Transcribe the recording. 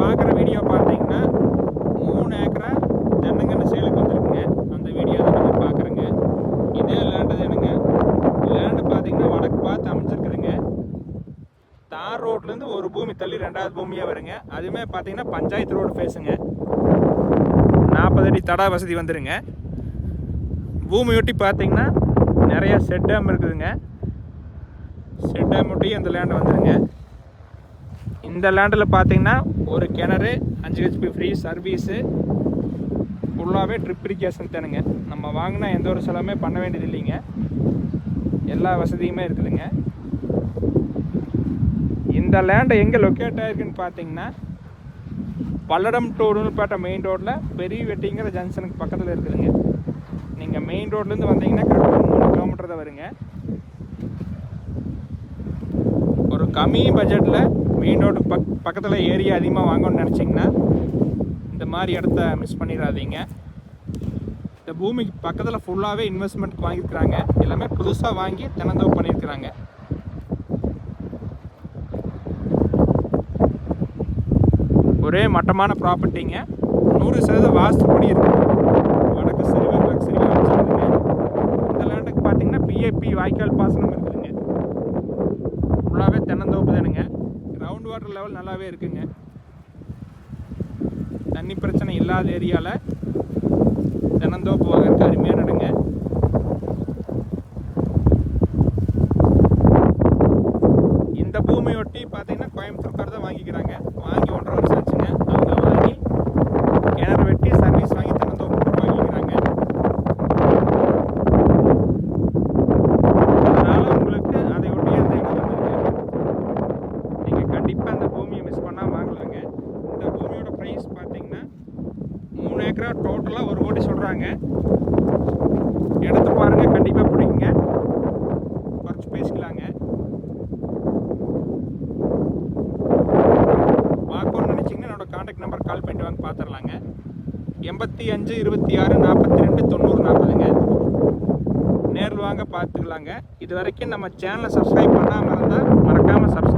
பார்க்குற வீடியோ பார்த்தீங்கன்னா மூணு ஏக்கரை தென்னங்கன்று சேலுக்கு வந்திருக்குங்க. அந்த வீடியோ தான் நீங்கள் பார்க்குறேங்க இதே லேண்டு தானுங்க லேண்டு பார்த்தீங்கன்னா வடக்கு பார்த்து அமைச்சிருக்குதுங்க தார் ரோட்லேருந்து ஒரு பூமி தள்ளி ரெண்டாவது பூமியாக வருங்க. அதுவுமே பார்த்தீங்கன்னா பஞ்சாயத்து ரோடு ஃபேஸுங்க நாற்பது அடி தடா வசதி வந்துடுங்க பூமியொட்டி பார்த்தீங்கன்னா நிறையா செட் டேம் இருக்குதுங்க. செட் டேம் ஒட்டி அந்த லேண்டு வந்துடுங்க இந்த லேண்டில் பார்த்தீங்கன்னா ஒரு கிணறு அஞ்சு ஹெச்பி ஃப்ரீ சர்வீஸு ஃபுல்லாகவே ட்ரிப் இரிகேஷன் தானுங்க. நம்ம வாங்கினா எந்த ஒரு செலவுமே பண்ண வேண்டியது இல்லைங்க. எல்லா வசதியுமே இருக்குதுங்க. இந்த லேண்டை எங்கே லொக்கேட் ஆகிருக்குன்னு பார்த்தீங்கன்னா பல்லடம் டு உடுமல்பேட்டை மெயின் ரோட்டில் பெரிய வெட்டிங்கிற ஜங்ஷனுக்கு பக்கத்தில் இருக்குதுங்க. நீங்கள் மெயின் ரோட்லேருந்து வந்தீங்கன்னா கரெக்டாக மூணு கிலோமீட்டர் தான் வருங்க. ஒரு கம்மி பட்ஜெட்டில் மெயின் ரோடு பக் பக்கத்தில் ஏரியா அதிகமாக வாங்கணும்னு நினச்சிங்கன்னா இந்த மாதிரி இடத்த மிஸ் பண்ணிடாதீங்க. இந்த பூமிக்கு பக்கத்தில் ஃபுல்லாகவே இன்வெஸ்ட்மெண்ட் வாங்கியிருக்கிறாங்க. எல்லாமே புதுசாக வாங்கி தினந்தோப்பு பண்ணியிருக்கிறாங்க. ஒரே மட்டமான ப்ராப்பர்ட்டிங்க நூறு சதவீதம் வாஸ்துப்படி இருக்குது வடக்கு சரிவு கிழக்கு சரிவு அமைச்சிருக்குங்க இந்த லேண்டுக்கு பார்த்தீங்கன்னா பிஏபி வாய்க்கால் பாசனம் இருக்குதுங்க. ஃபுல்லாகவே தென்னந்தோப்பு தானுங்க கிரவுண்ட் வாட்டர் லெவல் நல்லாவே இருக்குங்க. தண்ணி பிரச்சனை இல்லாத ஏரியாவில் தினந்தோப்பு வாங்கறதுக்கு அருமையாக நடுங்க. இந்த பூமியொட்டி பார்த்தீங்கன்னா கோயம்புத்தூர்கார் தான் வாங்கிக்கிறாங்க வாங்கி ஒன்றரை வருஷம் ஆச்சுங்க அவங்க வாங்கி கிணறு வெட்டி சர்வீஸ் வாங்கி தினந்தோப்பு போட்டு வாங்கிக்கிறாங்க அதனால உங்களுக்கு அதை ஒட்டி அந்த இடம் வந்துருங்க நீங்கள் கண்டிப்பாக அந்த பூமியை மிஸ் பண்ணால் வாங்கலாங்க இந்த பூமியோட ப்ரைஸ் பார்த்தீங்கன்னா மூணு ஏக்கரா டோட்டலாக ஒரு கோடி சொல்கிறாங்க இடத்த பாருங்கள் கண்டிப்பாக பிடிக்குங்க குறைச்சி பேசிக்கலாங்க. பார்க்கணும்னு நினச்சிங்கன்னா என்னோட காண்டாக்ட் நம்பர் கால் பண்ணிட்டு வாங்க பார்த்துடலாங்க எண்பத்தி அஞ்சு இருபத்தி ஆறு நாற்பத்தி ரெண்டு தொண்ணூறு நாற்பதுங்க. நேரில் வாங்க பார்த்துக்கலாங்க இது வரைக்கும் நம்ம சேனலை சப்ஸ்கிரைப் பண்ணாமல் இருந்தால் மறக்காமல் சப்ஸ்கிரைப்